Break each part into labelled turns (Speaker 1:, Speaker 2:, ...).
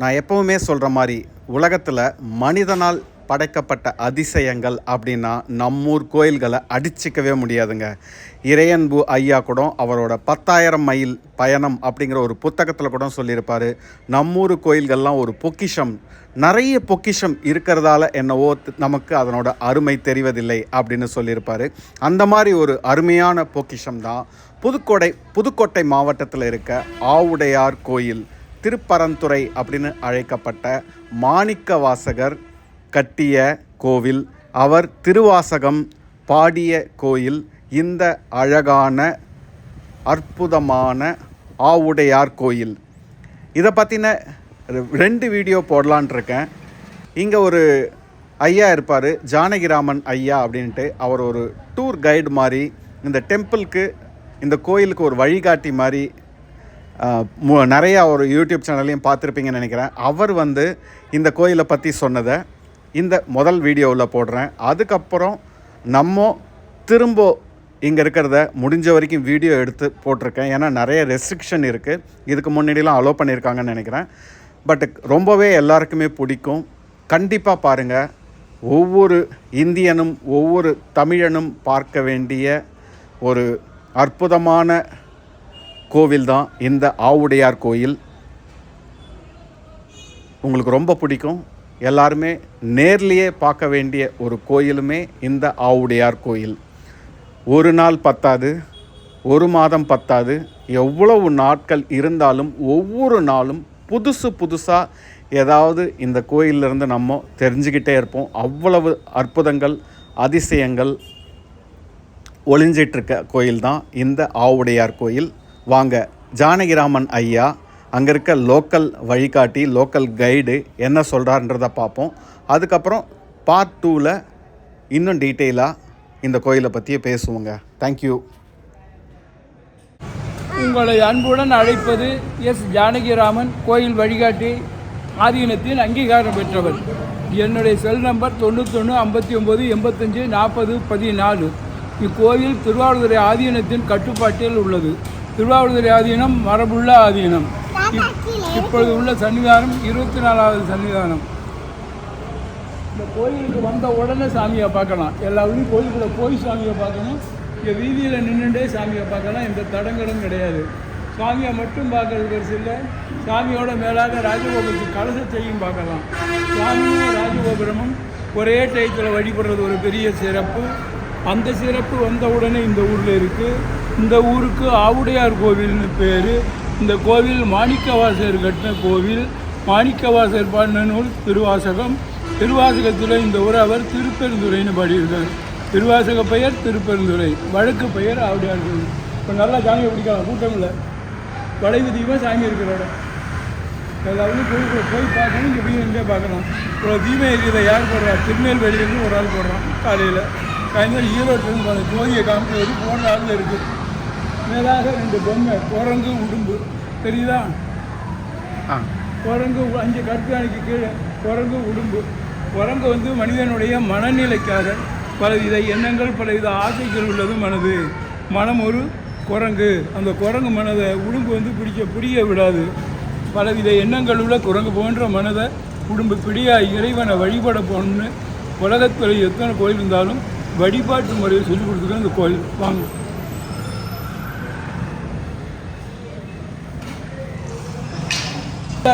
Speaker 1: நான் எப்பவுமே சொல்கிற மாதிரி உலகத்தில் மனிதனால் படைக்கப்பட்ட அதிசயங்கள் அப்படின்னா நம்மூர் கோயில்களை அடிச்சிக்கவே முடியாதுங்க. இறையன்பு ஐயா கூட அவரோட பத்தாயிரம் மைல் பயணம் அப்படிங்கிற ஒரு புத்தகத்தில் கூட சொல்லியிருப்பார். நம்மூர் கோயில்கள்லாம் ஒரு பொக்கிஷம். நிறைய பொக்கிஷம் இருக்கிறதால என்னவோ நமக்கு அதனோட அருமை தெரிவதில்லை அப்படின்னு சொல்லியிருப்பார். அந்த மாதிரி ஒரு அருமையான பொக்கிஷம் தான் புதுக்கோட்டை புதுக்கோட்டை மாவட்டத்தில் இருக்க ஆவுடையார் கோயில். திருப்பரந்துறை அப்படின்னு அழைக்கப்பட்ட மாணிக்க வாசகர் கட்டிய கோவில். அவர் திருவாசகம் பாடிய கோயில். இந்த அழகான அற்புதமான ஆவுடையார் கோயில். இதை பற்றின ரெண்டு வீடியோ போடலான் இருக்கேன். இங்கே ஒரு ஐயா இருப்பார் ஜானகிராமன் ஐயா அப்படின்ட்டு. அவர் ஒரு டூர் கைடு மாதிரி இந்த டெம்பிளுக்கு இந்த கோயிலுக்கு ஒரு வழிகாட்டி மாதிரி நிறையா ஒரு யூடியூப் சேனல்லையும் பார்த்துருப்பீங்கன்னு நினைக்கிறேன். அவர் வந்து இந்த கோயிலை பற்றி சொன்னதை இந்த முதல் வீடியோவில் போடுறேன். அதுக்கப்புறம் நம்ம திரும்ப இங்கே இருக்கிறத முடிஞ்ச வரைக்கும் வீடியோ எடுத்து போட்டிருக்கேன். ஏன்னா நிறைய ரெஸ்ட்ரிக்ஷன் இருக்குது இதுக்கு முன்னாடிலாம் அலோவ் பண்ணியிருக்காங்கன்னு நினைக்கிறேன். பட் ரொம்பவே எல்லாருக்குமே பிடிக்கும். கண்டிப்பாக பாருங்கள் ஒவ்வொரு இந்தியனும் ஒவ்வொரு தமிழனும் பார்க்க வேண்டிய ஒரு அற்புதமான கோவில் தான் இந்த ஆவுடையார் கோயில். உங்களுக்கு ரொம்ப பிடிக்கும். எல்லாருமே நேர்லேயே பார்க்க வேண்டிய ஒரு கோயிலுமே இந்த ஆவுடையார் கோயில். ஒரு நாள் பத்தாது ஒரு மாதம் பத்தாது எவ்வளவு நாட்கள் இருந்தாலும் ஒவ்வொரு நாளும் புதுசு புதுசாக ஏதாவது இந்த கோயிலிருந்து நம்ம தெரிஞ்சுக்கிட்டே இருப்போம். அவ்வளவு அற்புதங்கள் அதிசயங்கள் ஒளிஞ்சிட்ருக்க கோயில் தான் இந்த ஆவுடையார் கோயில். வாங்க. ஜானகிராமன் ஐயா அங்கே இருக்க லோக்கல் வழிகாட்டி லோக்கல் கைடு என்ன சொல்கிறாருன்றத பார்ப்போம் அதுக்கப்புறம் பார்ட் டூவில் இன்னும் டீட்டெயிலாக இந்த கோயிலை பற்றியே பேசுவோங்க. தேங்க்யூ
Speaker 2: உங்களை அன்புடன் அழைப்பது எஸ். ஜானகிராமன் கோயில் வழிகாட்டி ஆதீனத்தின் அங்கீகாரம் பெற்றவர். என்னுடைய செல் நம்பர் தொண்ணூத்தொன்று ஐம்பத்தி ஒம்பது எண்பத்தஞ்சு நாற்பது பதினாலு. இக்கோயில் திருவாரூரை ஆதீனத்தின் கட்டுப்பாட்டில் உள்ளது. திருவாவூதுறை ஆதீனம் மரபுள்ள ஆதீனம். இப்- இப்பொழுது உள்ள சன்னிதானம் இருபத்தி நாலாவது சன்னிதானம். இந்த கோயிலுக்கு வந்த உடனே சாமியை பார்க்கலாம். எல்லா ஊரும் கோயிலுக்குள்ள போய் சாமியை பார்க்கணும். இங்கே வீதியில் நின்றுட்டே சாமியை பார்க்கலாம். எந்த தடங்களும் கிடையாது. சாமியை மட்டும் பார்க்கறது பெருசு இல்லை. சாமியோட மேலாக ராஜகோபுரத்துக்கு கலசத்தையும் பார்க்கலாம். சாமியும் ராஜகோபுரமும் ஒரே டயத்தில் வழிபடுறது ஒரு பெரிய சிறப்பு. அந்த சிறப்பு வந்த உடனே இந்த ஊரில் இருக்குது இந்த ஊருக்கு ஆவுடையார் கோவில்னு பேர். இந்த கோவில் மாணிக்கவாசகர் கட்டின கோவில். மாணிக்கவாசகர் பாடின நூல் திருவாசகம். திருவாசகத்தில் இந்த ஊரை அவர் திருப்பெருந்துறைன்னு பாடியிருக்கார். திருவாசக பெயர் திருப்பெருந்துறை. வழக்கு பெயர் ஆவுடையார் கோவில். இப்போ நல்லா சாமியை பிடிக்கலாம் கூட்டம் இல்லை. வளைவு தீபம் சாமி இருக்கிற இடம். எல்லாரும் கோயிலுக்குள்ள போய் பார்க்கணும் இங்கே போய் எங்கே பார்க்கலாம். இவ்வளோ தீபம் இருக்கிறத யார் போடுறா? திருநெல்வேலியிலேருந்து ஒரு ஆள் போடுறான் காலையில். சாயந்தரம் ஈரோட்டிலேருந்து போன ஜோதியை காமிக்கிறது போன ஆள் இருக்குது மேலாக ரெண்டு பொம்மை குரங்கு உடும்பு. தெரியுதா? குரங்கு அஞ்சு கற்காணிக்கு கீழே குரங்கு உடும்பு. குரங்கு வந்து மனிதனுடைய மனநிலைக்காக பலவித எண்ணங்கள் பலவித ஆசைகள் உள்ளது மனது. மனம் ஒரு குரங்கு. அந்த குரங்கு மனதை உடும்பு வந்து பிடிக்க பிடிக்க விடாது. பலவித எண்ணங்கள் உள்ள குரங்கு போன்ற மனதை உடும்பு பிடியா இறைவனை வழிபட போகணும்னு உலகத்தில் எத்தனை கோயில் இருந்தாலும் வழிபாட்டு முறையை சொல்லிக் கொடுத்துருக்க இந்த கோயில். வாங்க.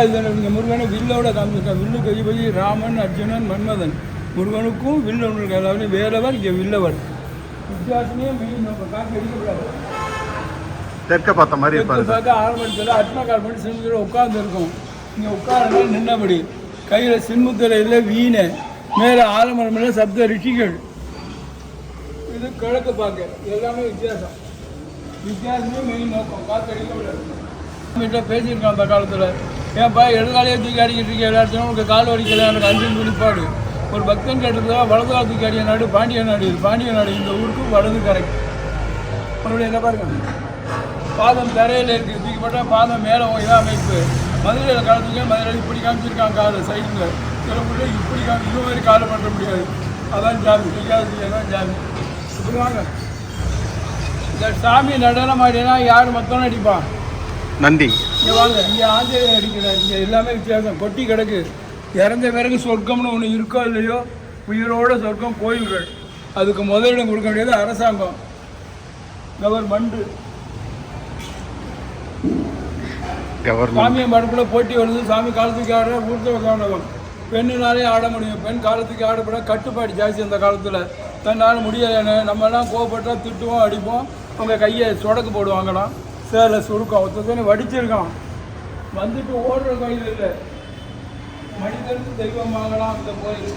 Speaker 2: இதில் நீங்கள் முருகனை வில்லோட காமிச்சிருக்காங்க வில்லு கதிபதி ராமன் அர்ஜுனன் மன்மதன். முருகனுக்கும் வில் ஒன்று இருக்கு. அதாவது வேலவர் இங்கே வில்லவர். வித்தியாசமே காக்க அடிக்கக்கூடாது
Speaker 1: தெற்க பார்த்த மாதிரி இருப்பாரு.
Speaker 2: பார்க்க ஆரம்பிச்சல அட்மா கால் பண்ணி சின்முத்திரை உட்காந்துருக்கும் இங்கே உட்காரனா நின்னபடி கையில் சின்முத்திரையில் வீணை. மேலே ஆலமரமில் சப்த ரிஷிகள். இது கிழக்கு பார்க்க. எல்லாமே வித்தியாசம். வித்தியாசமே மெயின் நோக்கம். காத்தடிக்க கிட்ட பேசியிருக்கான் அந்த காலத்தில். ஏன்ப்பா எழுதாலையே தூக்கி அடிக்கிட்டு இருக்க எல்லா இடத்துலையும் உனக்கு கால் வலிக்கல எனக்கு அஞ்சு வெளிப்பாடு ஒரு பக்தன் கேட்டதுல வலது தூக்கி அடிய நாடு பாண்டிய நாடு இது. பாண்டிய நாடு இந்த ஊருக்கு வலது கரை மறுபடியும் என்ன பாருங்க. பாதம் தரையில் இருக்குது தூக்கி போட்டால் பாதம் மேலே இதாக அமைப்பு. மதுரையில் காலத்துக்கு மதுரையில் இப்படி காமிச்சிருக்காங்க காலை சைடில். சிலப்புள்ள இப்படி காமி இன்னும் மாதிரி காலை பண்ண முடியாது. அதான் ஜாமி செய்யாதது தான் ஜாமி இப்படி வாங்க. இந்த சாமி நடனம் ஆடினா யார் மொத்தம் அடிப்பான்?
Speaker 1: நந்தி.
Speaker 2: இங்கே வாங்க இங்கே ஆஞ்சநேயர் இங்கே எல்லாமே வித்தியாசம். கொட்டி கிடக்கு. இறந்த பிறகு சொர்க்கம்னு ஒன்று இருக்கோ இல்லையோ உயிரோட சொர்க்கம் கோயில்கள். அதுக்கு முதலிடம் கொடுக்க வேண்டியது அரசாங்கம். கவர்மெண்ட். சாமியை மடப்புல போட்டி வருது. சாமி காலத்துக்கு ஆடுற ஊர்த்த காரணம் பெண்ணுனாலே ஆட முடியும். பெண் காலத்துக்கு ஆடப்பட கட்டுப்பாடு ஜாஸ்தி அந்த காலத்தில். தன்னால் முடியலைன்னு நம்மலாம் கோவப்பட்டா திட்டுவோம் அடிப்போம். அவங்க கையை சொடக்கு போடுவாங்களாம். சேலை சுருக்கம். ஒருத்தனை வடிச்சிருக்கான். வந்துட்டு ஓடுற கோயில் இல்லை. மனிதனுக்கு தெய்வம் வாங்கலாம் இந்த கோயில்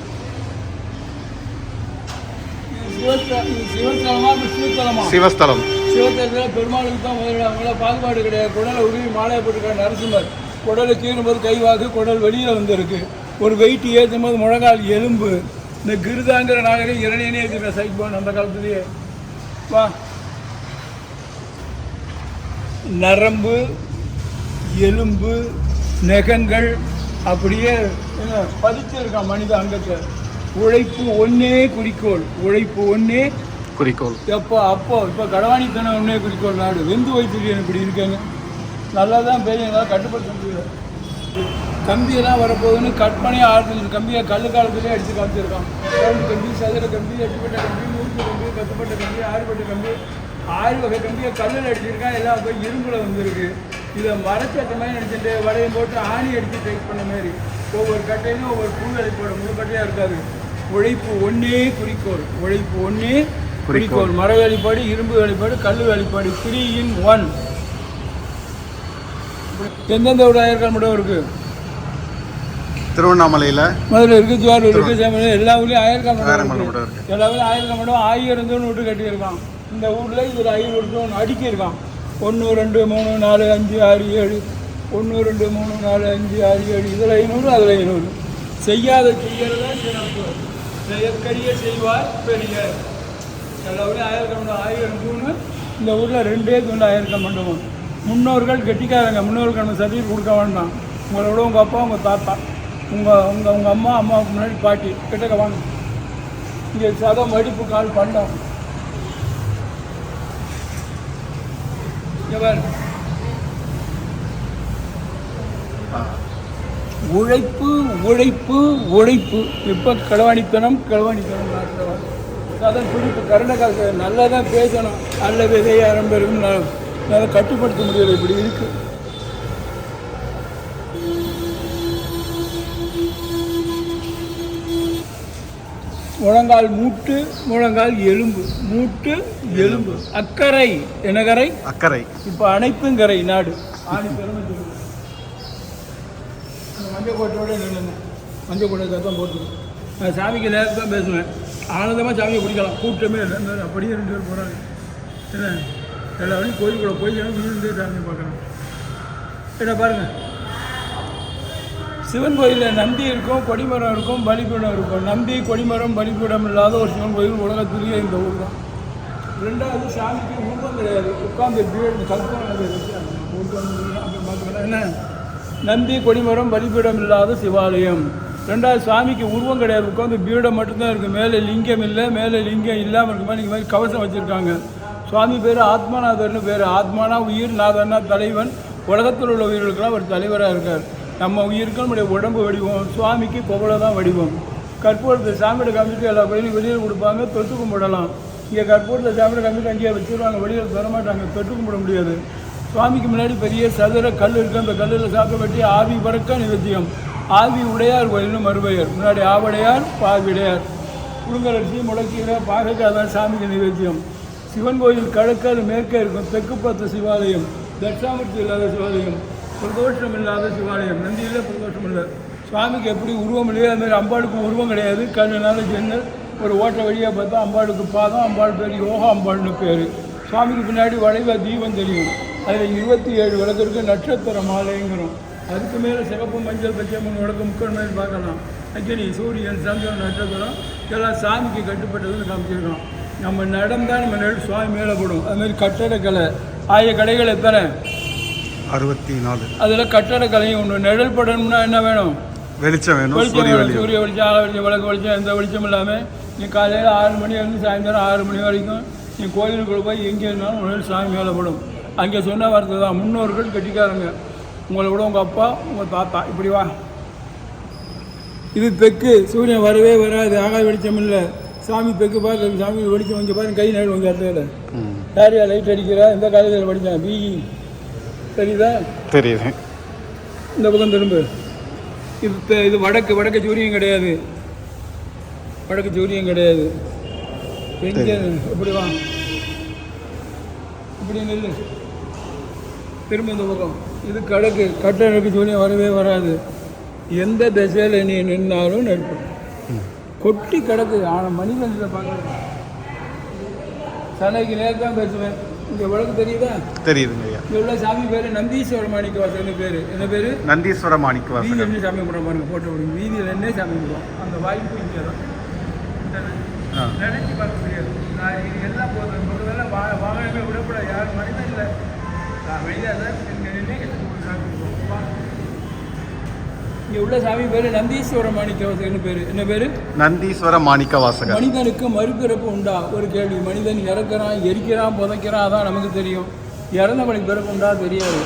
Speaker 1: சிவஸ்தலம்
Speaker 2: சிவத்தலத்தில் பெருமாளுக்கு தான் முதல்ல பாகுபாடு கிடையாது. குடலை உருவி மாலையை போட்டுருக்காரு நரசிம்மர். குடலை கீறும்போது கைவாகு குடல் வெளியில் வந்திருக்கு. ஒரு வெயிட் ஏற்றும் போது முழங்கால் எலும்பு. இந்த கிருதாங்கிற நாகரிகம் இரணையனே இருக்கிற சைட் போன் அந்த காலத்துலேயே. வா. நரம்பு எலும்பு நெகங்கள் அப்படியே என்ன பதிச்சிருக்கான் மனித அங்கத்தை? உழைப்பு ஒன்னே குறிக்கோள் உழைப்பு ஒன்னே
Speaker 1: குறிக்கோள்.
Speaker 2: எப்போ அப்போ இப்போ கடவாணித்தனம் ஒன்றே குறிக்கோள் நாடு. வெந்து வைத்திருக்கேன் இப்படி இருக்காங்க. நல்லா தான் பெரியங்களா கட்டுப்படுத்த முடியல. கம்பியெல்லாம் வரப்போகுதுன்னு கற்பனை ஆறுதல் கம்பியை கல்லு காலத்திலே அடித்து காமிச்சிருக்கான். கம்பி சதுர கம்பி எட்டுப்பட்ட கம்பி நூற்று கம்பி பத்துப்பட்ட கம்பி ஆறுபட்ட கம்பி. ஆறு வகை கம்பியை கல்லில் அடிச்சிருக்கான் எல்லாம் போய் இரும்பில் வந்திருக்கு. இதை மரச்சட்ட மாதிரி நினச்சிட்டு வளையம் போட்டு ஆணி அடித்து டைப் பண்ண மாதிரி. ஒவ்வொரு கட்டையிலும் ஒவ்வொரு புல் அடிப்போட முழு கட்டையாக இருக்காது. உழைப்பு ஒன்றே குறிக்கோள். உழைப்பு ஒன்றே குறிக்கோள். மர வேலைப்பாடு இரும்பு வேலைப்பாடு கல் வேலைப்பாடு த்ரீ இன் ஒன் எந்தெந்த ஆயிரக்கால் மட்டும் இருக்கு
Speaker 1: திருவண்ணாமலையில்.
Speaker 2: மதுரை இருக்கு ஜுவாரூர் இருக்கு எல்லா ஊர்லேயும்
Speaker 1: ஆயிரம்
Speaker 2: இருக்கு. எல்லா ஊர்லையும் ஆயிரக்கால் மட்டும் ஆயிரம் விட்டு கட்டியிருக்கான். இந்த ஊரில் இதில் ஐநூறு தூண் அடிக்கிருக்கான் ஒன்று ரெண்டு மூணு நாலு அஞ்சு ஆறு ஏழு. ஒன்று ரெண்டு மூணு நாலு அஞ்சு ஆறு ஏழு. இதில் ஐநூறு அதில் ஐநூறு. செய்யாத செய்கிறத சிறப்பு. செயற்கரிய செய்வார் பெரிய எல்லா ஊர்லையும் ஆயிரம் தூண். இந்த ஊரில் ரெண்டே தூண் ஆயிரக்கால் மண்டபம் முன்னோர்கள் கெட்டிக்காரங்க. முன்னோர்கள் நம்ம சர்டிஃபிகேட் கொடுக்க வேண்டாம். உங்களோட உங்கள் அப்பா உங்கள் தாத்தா உங்கள் உங்கள் உங்கள் அம்மா அம்மாவுக்கு முன்னாடி பாட்டி கிட்டக்க வாங்க. இங்கே சத மடிப்பு கால் பண்ணோம் இங்க பாரு. உழைப்பு உழைப்பு உழைப்பு. இப்போ களவாணித்தனம் களவாணித்தனம் நாட்டுறவன் அதான் குறிப்பு கரண்ட காசு நல்லா தான் பேசணும் நல்ல விதை ஆரம்பரும் கட்டுப்படுத்த முடியல இப்படி இருக்குது முழங்கால் மூட்டு முழங்கால் எலும்பு. மூட்டு எலும்பு. அக்கறை. என்ன கரை
Speaker 1: அக்கறை.
Speaker 2: இப்போ அனைத்தும் கரை நாடு. ஆணி பெருமை அந்த மஞ்சள் கோட்டை சத்தம் போட்டு நான் சாமிக்கு நேரத்தில் தான் பேசுவேன். ஆனந்தமாக சாமியை பிடிக்கலாம் கூட்டமே இல்லை. அப்படியே ரெண்டு பேர் போகிறாங்க என்ன? எல்லாரும் கோயிலுக்குள்ளே போய் இருந்து சாமியை பார்க்குறாங்க என்ன பாருங்கள் சிவன் கோயிலில் நந்தி இருக்கும் கொடிமரம் இருக்கும் பலிபீடம் இருக்கும். நந்தி கொடிமரம் பலிபீடம் இல்லாத ஒரு சிவன் கோயில் உலகத்திலேயே இந்த ஊர் தான். ரெண்டாவது சாமிக்கு உருவம் கிடையாது. உட்காந்து பீடம் கல்பனை என்ன? நந்தி கொடிமரம் பலிபீடம் இல்லாத சிவாலயம். ரெண்டாவது சாமிக்கு உருவம் கிடையாது. உட்காந்து பீடம் மட்டும்தான் இருக்குது மேலே லிங்கம் இல்லை. மேலே லிங்கம் இல்லாமல் இருக்க மாதிரி மாதிரி கவசம் வச்சுருக்காங்க. சுவாமி பேர் ஆத்மநாதர்னு பேர். ஆத்மானா உயிர் நாதன்னா தலைவன். உலகத்தில் உள்ள உயிர்களுக்கெல்லாம் ஒரு தலைவராக இருக்கார். நம்ம உயிருக்கு நம்முடைய உடம்பு வடிவம் சுவாமிக்கு கொவலை தான் வடிவம். கற்பூரத்தை சாமியோட காமிட்டு எல்லா கோயிலும் வெளியில் கொடுப்பாங்க தொட்டு கும்பிடலாம். இங்கே கற்பூரத்தை சாமியோட காமிட்டு அங்கேயே வச்சுருவாங்க வெளியில் தரமாட்டாங்க தொட்டு கும்பிட முடியாது. சுவாமிக்கு முன்னாடி பெரிய சதுர கல் இருக்குது அந்த கல்லில் சாப்பிட வெட்டி ஆவி பறக்க நிவத்தியம் ஆவி உடையார் கோயில்னு மறுபெயர். முன்னாடி ஆவடையார் பாவிடையார். புழுங்கலரிசி முளக்கீரை பாகக்காய் தான் சாமிக்கு நிவேத்தியம் சிவன் கோயில் கடற்கரை மேற்கே இருக்கும் தெற்கு பார்த்த சிவாலயம் தட்சாமூர்த்தி இல்லாத சிவாலயம். பிரதோஷம் இல்லாத சிவாலயம். நந்தியில் பிரதோஷம் இல்லை சுவாமிக்கு எப்படி உருவம் இல்லையோ அதுமாதிரி அம்பாளுக்கு உருவம் கிடையாது. கண்ணுனால ஜன்னல் ஒரு ஓட்ட வழியாக பார்த்தா அம்பாளுக்கு பாதம் அம்பாள் பேர் யோகா அம்பாள்னு பேர். சுவாமிக்கு பின்னாடி வளைவ தீபம் தெரியும் அதில் இருபத்தி ஏழு விளக்கு நட்சத்திர மாலைங்கிறோம். அதுக்கு மேலே சிவப்பு மஞ்சள் பச்சை மூணு விளக்கு மாதிரி பார்க்கலாம். அக்கினி சூரியன் சந்திரன் நட்சத்திரம் இதெல்லாம் சாமிக்கு கட்டுப்பட்டதுன்னு காமிச்சிருக்கோம் நம்ம நடந்தால் நம்ம நெல் சுவாமி மேலே போடும். அதுமாதிரி கட்டடக்கலை. ஆய கடைகளை தரேன்.
Speaker 1: அறுபத்தி நாலு.
Speaker 2: அதில் கட்டடக்கலையும் ஒன்று நிழல் படணும்னா என்ன வேணும்?
Speaker 1: வெளிச்சம் வேணும் சூரிய. வெளிச்சம்.
Speaker 2: சூரிய வெளிச்சம் ஆள வெளிச்சம் விளக்கு வெளிச்சம் எந்த வெளிச்சம் இல்லாமல் நீ காலையில் ஆறு மணி இருந்து சாயந்தரம் ஆறு மணி வரைக்கும் நீ கோயிலுக்குள்ள போய் எங்கே இருந்தாலும் உடனே சாமி மேலே படும். அங்கே சொன்ன வார்த்தை தான் முன்னோர்கள் கட்டிக்காரங்க. உங்களை விட உங்கள் அப்பா உங்கள் தாத்தா. இப்படி வா. இது தெற்கு சூரியன் வரவே வராது ஆகாய வெளிச்சம் இல்லை. சாமி தெற்கு பார்க்க சாமி வெளிச்சம் இங்கே பாருங்க கை நேரம் உங்கள் இடத்துல.
Speaker 1: ம்.
Speaker 2: யாரையா லைட் அடிக்கிறா? எந்த காலேஜில் படித்தான் பிஇ தெரியுதா?
Speaker 1: தெரியுது.
Speaker 2: இந்த பக்கம் திரும்ப. இது இது வடக்கு வடக்கு சூரியன் கிடையாது. வடக்கு சூரியன் கிடையாது. எங்கே? இப்படி வா. இப்படி நில்லு. திரும்ப இந்த பக்கம். இது கிழக்கு. கட்டழகு சூரியன் வரவே வராது. எந்த திசையில் நீ நின்னாலும் நெருப்பு. கொட்டி கிடக்கு. ஆனால் மனிதன் இதை பார்க்கறது சனைக்கு நேரம் தான் பேசுவேன். இங்கே வழக்கு தெரியுதா?
Speaker 1: தெரியுதுங்க ஐயா
Speaker 2: உள்ள சாமி பேர் நந்தீஸ்வர மாணிக்க வாசகன்னு பேர். என்ன பேர்?
Speaker 1: நந்தீஸ்வர மாணிக்கவாசகர்
Speaker 2: வீதியில் என்ன சாமி கும்பிட பாருங்க போட்டோ விடுங்க வீதியில் என்ன சாமி கும்பிடுவோம் அந்த வாய்ப்பு இங்கே தான். நினைச்சு பார்க்க முடியாது. நான் எல்லாம் போதும். முதல்ல வா வாகனமே விடக்கூடாது. யாரும் மனிதன் இல்லை. நான் வெளியே தான் இங்கே நின்று சாமி கும்பிடுவோம். வா. இங்க உள்ள சாமி பேர் நந்தீஸ்வர மாணிக்க வாசகன்னு பேர். என்ன பேர்?
Speaker 1: நந்தீஸ்வர மாணிக்கவாசகர்.
Speaker 2: மனிதனுக்கு மறுபிறப்பு உண்டா? ஒரு கேள்வி. மனிதன் இறக்குறான் எரிக்கிறான் புதைக்கிறான் அதான் நமக்கு தெரியும். இறந்தவனுக்கு பிறப்பு உண்டா? தெரியாது.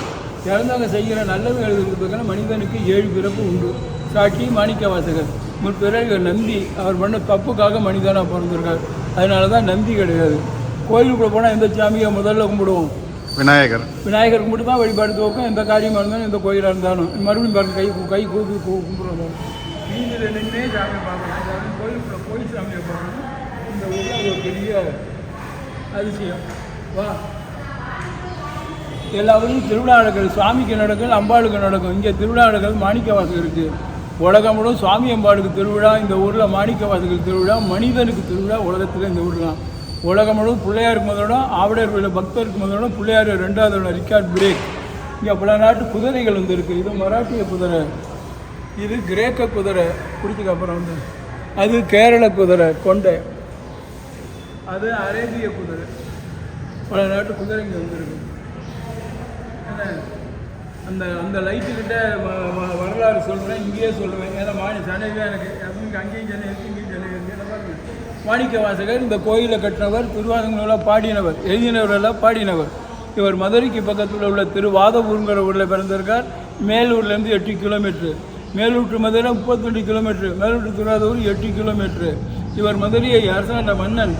Speaker 2: இறந்தவங்க செய்கிற நல்லது எழுதுறதுக்கு மனிதனுக்கு ஏழு பிறப்பு உண்டு. சாட்சி மாணிக்க வாசகர் முற்பிறகு நந்தி. அவர் பண்ண தப்புக்காக மனிதனாக பிறந்திருக்கார். அதனால தான் நந்தி கிடையாது. கோயிலுக்குள்ளே போனால் எந்த சாமியை முதல்ல கும்பிடுவோம்?
Speaker 1: விநாயகர்.
Speaker 2: விநாயகர் கும்பிட்டு தான் வழிபாடு துவக்கம். எந்த காரியமாக இருந்தாலும் எந்த கோயிலாக இருந்தாலும். மறுபடியும் பாருங்க கை கை கூப்பி கூ- கும்பிடுறோம் வீதியில் நின்றே சாமியை பார்க்கணும் அதாவது கோயிலுக்குள்ள போய் சாமியை பார்க்கணும். இந்த ஊரில் ஒரு பெரிய அதிசயம். வா. எல்லா ஊர்லையும் திருவிழாக்கள் சுவாமிக்கு நடக்கும் அம்பாளுக்கு நடக்கும். இங்கே திருவிழாக்கள் மாணிக்க வாசகருக்கு உலகம் முழுவதும் சுவாமி அம்பாளுக்கு திருவிழா இந்த ஊரில் மாணிக்க வாசகர் திருவிழா மனிதனுக்கு திருவிழா உலகத்தில் இந்த ஊரில் தான் உலகம் முழுவதும் பிள்ளையார் முதலோட ஆவிடர் கோயில பக்தருக்கு முதலோட பிள்ளையார் ரெண்டாவது ரிக்கார்ட் பிரேக். இங்கே பல நாட்டு குதிரைகள் வந்து இருக்குது இது மராட்டிய குதிரை. இது கிரேக்க குதிரை. பிடிச்சதுக்கு அப்புறம் வந்து அது கேரள குதிரை கொண்டை. அது அரேபிய குதிரை. பல நாட்டு குதிரைங்க வந்துருக்கு என்ன? அந்த அந்த லைட்டுக்கிட்ட வரலாறு சொல்கிறேன் இங்கேயே சொல்லுவேன் ஏன்னா மாநில சனைவே எனக்கு அதுவும் அங்கேயும் சென்னை இருக்கு இங்கேயும் சென்னை இருக்குது மாணிக்க வாசகர் இந்த கோயிலை கட்டினவர் திருவாதங்களெல்லாம் பாடினவர் எழுதினவரெல்லாம் பாடினவர். இவர் மதுரைக்கு பக்கத்தில் உள்ள திருவாதபூருங்கிற ஊரில் பிறந்திருக்கார். மேலூர்லேருந்து எட்டு கிலோமீட்ரு. மேலூர் to மதுரை முப்பத்தெண்டு கிலோமீட்ரு. மேலூர் திருவாதூர் எட்டு கிலோமீட்ரு. இவர் மதுரையை அரசாண்ட மன்னன்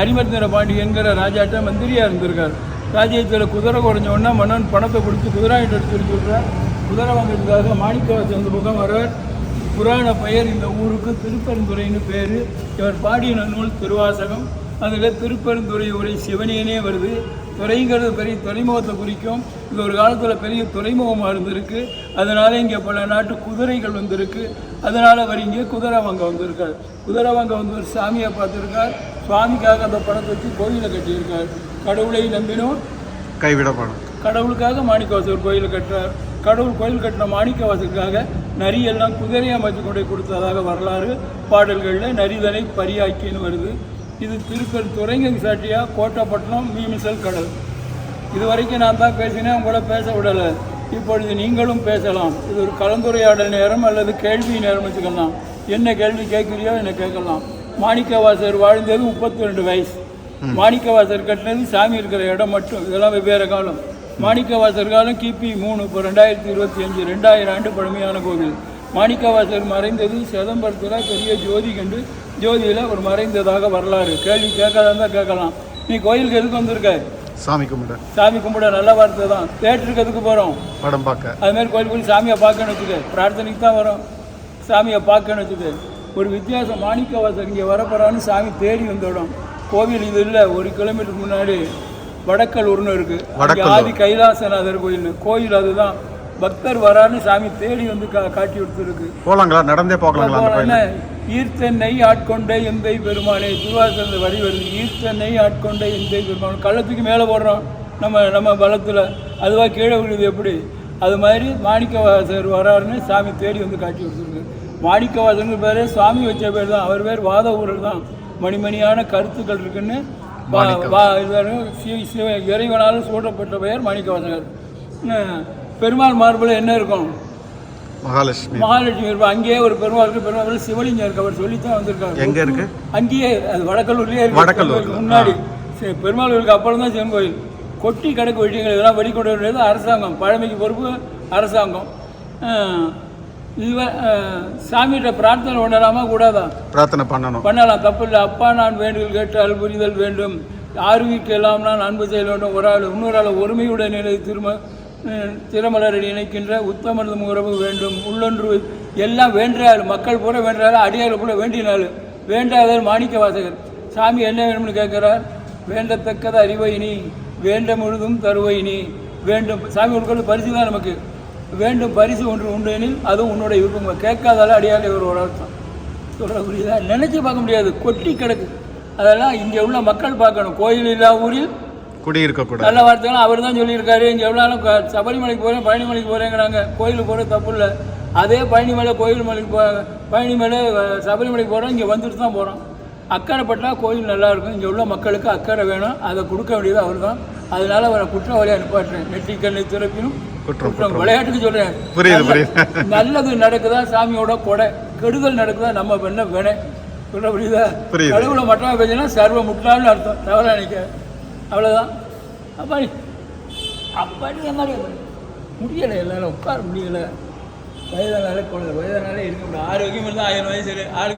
Speaker 2: அரிமர்தன பாண்டி என்கிற ராஜாட்ட மந்திரியாக இருந்திருக்கார். ராஜ்யத்தில் குதிரை குறைஞ்ச உடனே மன்னன் பணத்தை கொடுத்து குதிரை எடுத்து சொல்லி சொல்கிறார் குதிரை வாங்கிறதுக்காக மாணிக்கவாசன் அந்த பக்கம் வருவார் புராண பெயர் இந்த ஊருக்கு திருப்பெருந்துறைன்னு பேர். இவர் பாடிய நூல் திருவாசகம். அதில் திருப்பெருந்துறை உரை சிவனியனே வருது. துறைங்கிறது பெரிய துறைமுகத்தை குறிக்கும். இது ஒரு காலத்தில் பெரிய துறைமுகமாக இருந்திருக்கு. அதனால் இங்கே பல நாட்டு குதிரைகள் வந்திருக்கு. அதனால் அவர் இங்கே குதிரை வாங்க வந்திருக்கார். குதிரை வாங்க வந்து ஒரு சாமியை பார்த்துருக்கார். சுவாமிக்காக அந்த பணத்தை வச்சு கோயிலை கட்டியிருக்கார். கடவுளை நம்பினோம்.
Speaker 1: கைவிடப்படும்.
Speaker 2: கடவுளுக்காக மாணிக்கவாசகர் கோயில் கட்டுறார். கடவுள் கோயில் கட்டின மாணிக்கவாசகருக்காக நரியெல்லாம் குதிரை அமைச்சு கொண்டு கொடுத்ததாக வரலாறு பாடல்களில் நரிதனை பரியாக்கின்னு வருது. இது திருப்பெரு துறைங்க சாட்டியா கோட்டப்பட்டினம் மீமிசல் கடல். இது வரைக்கும் நான் தான் பேசினேன் உங்களை பேச விடலை. இப்பொழுது நீங்களும் பேசலாம். இது ஒரு கலந்துரையாடல் நேரம் அல்லது கேள்வி நேரம் வச்சுக்கலாம். என்ன கேள்வி கேட்குறியோ என்ன கேட்கலாம். மாணிக்கவாசகர் வாழ்ந்தது முப்பத்தி ரெண்டு வயசு. மாணிக்கவாசகர் கட்டினது சாமி இருக்கிற இடம் மட்டும். இதெல்லாம் வெவ்வேறு காலம். மாணிக்கவாசகர் காலம் கிபி மூணு இப்போ ரெண்டாயிரத்தி இருபத்தி அஞ்சு ரெண்டாயிரம் ஆண்டு பழமையான கோவில். மாணிக்கவாசகர் மறைந்தது சிதம்பரத்தில் பெரிய ஜோதி கண்டு ஜோதியில் அவர் மறைந்ததாக வரலாறு. கேள்வி கேட்காதா இருந்தால் கேட்கலாம். நீ கோயிலுக்கு எதுக்கு வந்திருக்க?
Speaker 1: சாமி கும்பிட.
Speaker 2: சாமி கும்பிட நல்ல வார்த்தை தான். தேட்டருக்கு எதுக்கு போகிறோம்
Speaker 1: படம் பார்க்க.
Speaker 2: அதுமாதிரி கோயில் போய் சாமியை பார்க்கணும் வச்சுக்க. பிரார்த்தனைக்கு தான் வரோம். சாமியை பார்க்கணும் வச்சுக்க. ஒரு வித்தியாசம் மாணிக்கவாசர் இங்கே வரப்போறான்னு சாமி தேடி வந்துடும். கோவில் இது இல்லை. ஒரு கிலோமீட்டர் முன்னாடி வடக்கல்லூர்னு இருக்குது. ஆதி கைலாசநாதர் கோயில்னு. கோயில் அதுதான். பக்தர் வரான்னு சாமி தேடி வந்து கா காட்டி கொடுத்துருக்கு.
Speaker 1: நடந்தே போகலாங்களா கோயில்
Speaker 2: என்ன? ஈர்த்தென்னை ஆட்கொண்ட எந்தை பெருமானே. திருவாசந்த வரி வருது. ஈர்த்தென்னை ஆட்கொண்ட எந்தை பெருமான். கள்ளத்துக்கு மேலே போடுறோம். நம்ம நம்ம பலத்தில். அதுவாக கீழே விழுது எப்படி? அது மாதிரி மாணிக்கவாசகர் வராருன்னு சாமி தேடி வந்து காட்டி கொடுத்துருக்கு. மாணிக்கவாசகர் பேர் சுவாமி வச்ச பேர் தான். அவர் பேர் வாத ஊரர் தான். மணிமணியான கருத்துக்கள் இருக்குன்னு இறைவனால் சூட்டப்பட்ட பெயர் மாணிக்கவாசகர். பெருமாள் மார்பில் என்ன இருக்கும்?
Speaker 1: மகாலட்சுமி.
Speaker 2: மகாலட்சுமி இருப்பா அங்கேயே ஒரு பெருமாள் இருக்கு. பெருமாள் சிவலிங்கம் இருக்கு. அவர் சொல்லித்தான் வந்திருக்காரு.
Speaker 1: எங்க இருக்கு?
Speaker 2: அங்கேயே அது வடக்கல்லூர்லயே இருக்கு. கோயில் முன்னாடி. பெருமாள் கோயிலுக்கு அப்புறம் தான் சிவன் கோயில். கொட்டி கிடக்கு விஷயங்கள் இதெல்லாம் வெளிக்கொண்டு அரசாங்கம். பழமைக்கு பொறுப்பு அரசாங்கம். இவ சாமிகிட்ட பிரார்த்தனை பண்ணலாமா? கூடாதா?
Speaker 1: பிரார்த்தனை பண்ணணும்.
Speaker 2: பண்ணலாம். தப்பு இல்லை அப்பா நான் வேண்டுதல் கேட்டால் புரிதல் வேண்டும். ஆர்விக்கு எல்லாம் நான் அன்பு செய்ய வேண்டும். ஒரு ஆள் இன்னொரு ஆள் ஒருமையுடன் நிலை திரும அஹ், திறமலரை இணைக்கின்ற உத்தமர்தம் உறவு வேண்டும். உள்ளொன்று எல்லாம் வேண்டாள் மக்கள் பூரா வேண்டாள் அடியாள் கூட வேண்டினாள் வேண்டாதவர் மாணிக்க வாசகர். சாமி என்ன வேணும்னு கேட்குறார்? வேண்டத்தக்கத அறிவை நீ வேண்ட முழுதும் தருவை நீ வேண்டும். சாமி கொடுக்கறது பரிசு தான் நமக்கு. வேண்டும் பரிசு ஒன்று உண்டு எனில் அதுவும் உன்னுடைய விருப்பம். கேட்காதால அடியாளை ஒரு ஒரு அர்த்தம். புரியுதா நினச்சி பார்க்க முடியாது. கொட்டி கிடக்கு. அதெல்லாம் இங்கே உள்ள மக்கள் பார்க்கணும். கோயில் இல்லா ஊரில்
Speaker 1: குடியிருக்கக்கூடாது
Speaker 2: நல்ல வார்த்தைகளும் அவர் தான் சொல்லியிருக்காரு. இங்கே எவ்வளோ நாளும் க- சபரிமலைக்கு போகிறேன் பழனிமலைக்கு போகிறேங்கிறாங்க கோயிலுக்கு போகிறது தப்பு இல்லை. அதே பழனிமலை கோயில் மலைக்கு போ பழனிமலை சபரிமலைக்கு போகிறோம் இங்கே வந்துட்டு தான் போகிறோம் அக்கறைப்பட்டா கோயில் நல்லா இருக்கும். இங்கே உள்ள மக்களுக்கு அக்கறை வேணும். அதை கொடுக்க வேண்டியது அவர் தான். அதனால அவரை குற்றவாளியாக நிப்பாட்டுறேன். நெற்றிக்கண்ணை திறப்பினும்
Speaker 1: குற்றம்,
Speaker 2: விளையாட்டுக்கு சொல்கிறேன்
Speaker 1: புரியுது புரியுது.
Speaker 2: நல்லது நடக்குதா? சாமியோட கொடை. கெடுதல் நடக்குதா? நம்ம பண்ண வேணே சொல்ல
Speaker 1: புரியுதா.
Speaker 2: கடவுளை மட்டமா பேசினா சர்வ முட்டாள்னு அர்த்தம். தவறா நினைக்க அவ்வளோதான் அப்படி அப்படி மாதிரி முடியலை. எல்லாரும் உட்கார முடியலை. வயதானாலே குழந்தை வயதானாலே இருக்க முடியாது ஆரோக்கியம் இருந்தால் ஆயிரம் வயசு ஆரோக்கியம்